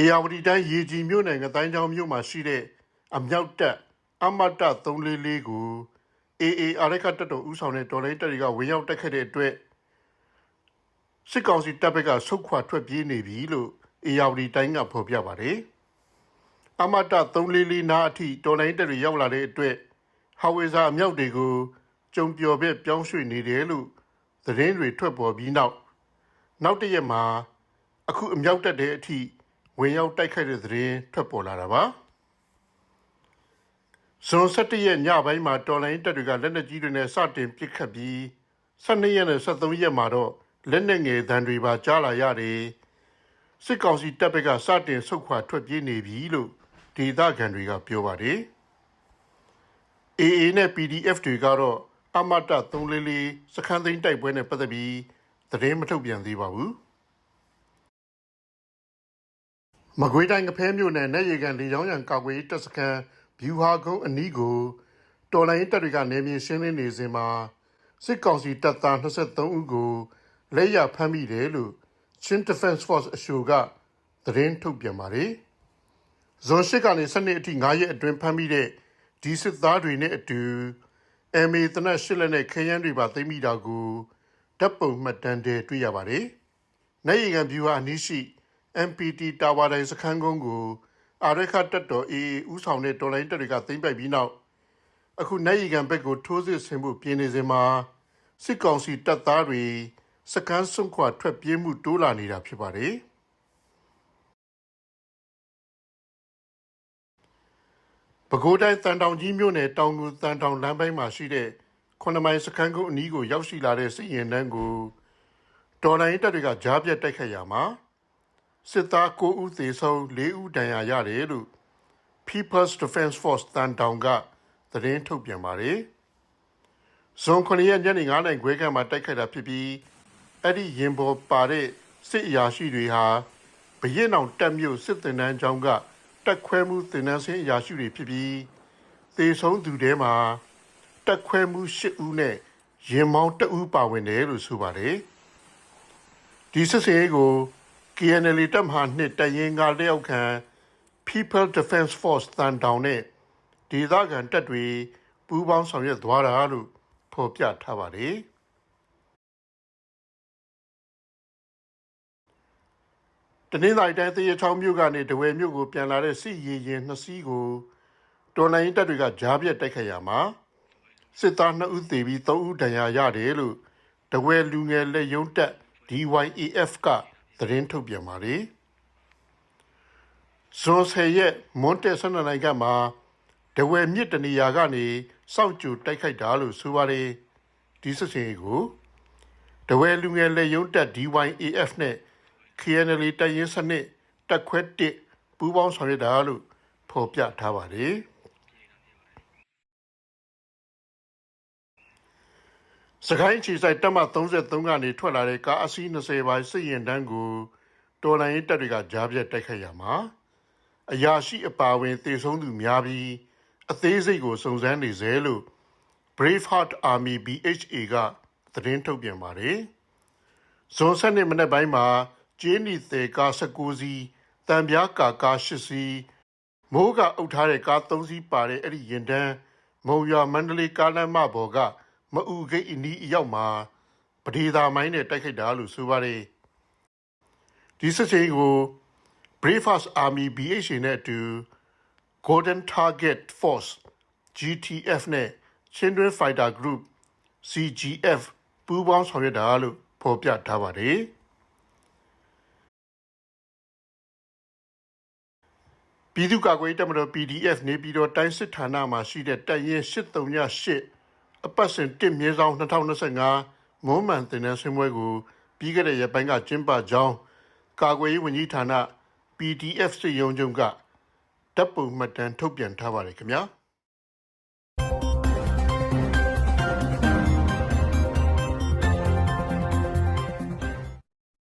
အေယာဝတီတိုင်းရေကြီးမြို့နယ်ငတိုင်းချောင်းမြို့မှာရှိတဲ့အမြောက်တပ်အမတ်တ344ကိုအေအေအာရခတ်တပ်တော်ဦးဆောင်တဲ့တော်လိုင်းတပ်တွေကဝင်ရောက်တက်ခတ်တဲ့အတွက်စစ်ကောင်စီတပ်ဘက်ကဆုတ်ခွာထွက်ပြေးနေပြီလို့အေယာဝတီတိုင်းကဖော်ပြပါတယ်။အမတ်တ344နားအထိတော်လိုင်းတပ်တွေရောက်လာတဲ့အတွက်ဟာဝေဇာအမြောက်တွေကိုကြုံပျော်ပဲပြောင်းရွှေ့နေတယ်လို့သတင်းတွေထွက်ပေါ်ပြီးနောက်နောက်တစ်ရက်မှာအခုအမြောက်တက်တဲ့အထိ ဝင်ရောက်တိုက်ခိုက်တဲ့သတင်းထွက်ပေါ်လာတာပါဇွန်17ရက်ညပိုင်းမှာတော်လိုင်းတပ်တွေကလက်နက်ကြီးတွေနဲ့စတင်ပစ်ခတ်ပြီး12ရက်နဲ့13ရက်မှာတော့လက်နက်ငယ်တန်းတွေပါကြားလာရတယ်စစ်ကောင်စီတပ်ဘက်ကစတင်ဆုတ်ခွာထွက်ပြေးနေပြီလို့ဒေသခံတွေကပြောပါတယ် AA နဲ့ PDF တွေကတော့အမတ344စခန်းသိမ်းတိုက်ပွဲနဲ့ပတ်သက်ပြီးသတင်းမထုတ်ပြန်သေးပါဘူး မကွေးတိုင်းကဖဲမြို့နယ်နဲ့ရေကန်လေကြောင်းရန်ကာကွယ်ရေးတပ်စခန်းဘျူဟာကုန်းအနီးကိုတော်လိုင်းတပ်တွေကနေမြေရှင်းလင်းနေစဉ်မှာစစ်ကောင်စီတပ်သား23ဦးကိုလက်ရဖမ်းမိတယ်လို့ Chin Defense Force အရှိုကသတင်းထုတ်ပြန်ပါတယ်။ဇွန်၈ကနေစနေအထိ9ရက်အတွင်းဖမ်းမိတဲ့ဒီစစ်သားတွေနဲ့အတူ MA တနက်ရှစ်လက်နဲ့ခရမ်းတွေပါသိမ်းမိတာကိုဓာတ်ပုံမှတ်တမ်းတွေတွေ့ရပါတယ်။နိုင်ရီကန်ဗျူဟာအနီးရှိ MPT တာဝါတိုင်းစခန်းကုန်းကိုအာရခတက်တော် AA ဦးဆောင်တဲ့တော်လိုင်းတပ်တွေကသိမ်းပိုက်ပြီးနောက်အခုနိုင်ရီကန်ဘက်ကိုထိုးစစ်ဆင်မှုပြင်းနေစဉ်မှာစစ်ကောင်စီတပ်သားတွေစကန်းစွန့်ခွာထွက်ပြေးမှုတိုးလာနေတာဖြစ်ပါတယ်။ပဲခူးတိုင်းတန်တောင်ကြီးမြို့နယ်တောင်ငူတန်တောင်လမ်းပိုင်းမှာရှိတဲ့ခုနမိုင်စခန်းကုန်းအနီးကိုရောက်ရှိလာတဲ့စစ်ရင်တန်းကိုတော်လိုင်းတပ်တွေကကြားပြတ်တိုက်ခတ်ရမှာ စစ်သား9ဦးသေဆုံး4ဦးဒဏ်ရာရတယ်လို့ People's Defense Force တန်တောင်ကသတင်းထုတ်ပြန်ပါတယ်။ဇွန်9ရက်ညနေ9:00နာရီခွဲခန့်မှာတိုက်ခိုက်တာဖြစ်ပြီးအဲ့ဒီရင်ပေါ်ပါတဲ့စစ်အရာရှိတွေဟာဘရင်အောင်တက်မြို့စစ်တင်တန်းကျောင်းကတက်ခွဲမှုတင်နန်းစင်းအရာရှိတွေဖြစ်ပြီးသေဆုံးသူထဲမှာတက်ခွဲမှု၈ဦးနဲ့ရင်မောင်း၁ဦးပါဝင်တယ်လို့ဆိုပါတယ်။ဒီစစ်စင်ရေးကို KNL တပ်မဟာနှစ်တရင်ကလျောက်ခံ People Defense Force တန်တောင်နဲ့ဒေသခံတပ်တွေပူးပေါင်းဆောင်ရွက်သွားတာလို့ဖော်ပြထားပါတယ်။တနင်္လာရီတိုင်းသရေချောင်းမြို့ကနေတဝယ်မြို့ကိုပြန်လာတဲ့စစ်ရေးရင်နှစ်စီးကိုတော်လိုင်းတပ်တွေကကြားပြတ်တိုက်ခတ်ရမှာစစ်သား2ဦးသေပြီး3ဦးဒဏ်ရာရတယ်လို့တဝယ်လူငယ်လက်ယုံတပ် DYAF က သတင်းထုတ်ပြန်ပါတယ်။ဇွန်ဆယ်ရက်မွန်တက်ဆန္ဒနိုင်ကမှာတဝယ်မြစ်တနေရာကနေစောင့်ကြိုတိုက်ခိုက်တာလို့ဆိုပါတယ်။ဒီစစ်စင်ကိုတဝယ်လူငယ်လက်ယုံတပ် DYAF နဲ့ KNL တပ်ရင်းစနစ်တက်ခွဲတစ်ပူးပေါင်းဆောင်ရွက်တာလို့ဖော်ပြထားပါတယ်။ စကိုင်းချီဆိုင်တက်မ33ကနေထွက်လာတဲ့ကားအစီး20ပါးစစ်ရင်တန်းကိုတော်လိုင်းတပ်တွေကကြားပြတ်တိုက်ခိုက်ရမှာအရာရှိအပါဝင်တေဆုံးသူများပြီးအသေးစိတ်ကိုစုံစမ်းနေစေလို့ Braveheart Army BHA ကသတင်းထုတ်ပြန်ပါတယ်။ဇွန်7နှစ်မနေ့ပိုင်းမှာကျင်းနီသေးကား19စီးတံပြားကာကား8စီးမိုးကအုပ်ထားတဲ့ကား3စီးပါတဲ့အဲ့ဒီရင်တန်းမုံရွာမန္တလေးကားလမ်းမပေါ်က မအူဂိတ်အနီးအရောက်မှာပဒေသာမိုင်းနဲ့တိုက်ခိုက်တာလို့ဆိုပါတယ်ဒီစစ်ချင်းကို Breakfast Army BHA နဲ့အတူ Golden Target Force GTF နဲ့ Children Fighter Group CGF ပူးပေါင်းဆောင်ရွက်တာလို့ဖော်ပြထားပါတယ်ပြည်သူ့ကာကွယ်ရေးတပ်မတော် PDF နေပြည်တော်တိုင်းစစ်ဌာနမှာရှိတဲ့တပ်ရင်း838 အပတ်စဉ်1မြင်းဆောင်2025မွန်းမှန်တင်တဲ့ဆင်းပွဲကိုပြီးခဲ့တဲ့ရက်ပိုင်းကကျင်းပကြောင်းကာကွယ်ရေးဝန်ကြီးဌာန PDF စစ်ရုံးချုပ်ကတပ်ပုံမှတ်တမ်းထုတ်ပြန်ထားပါတယ်ခင်ဗျာ။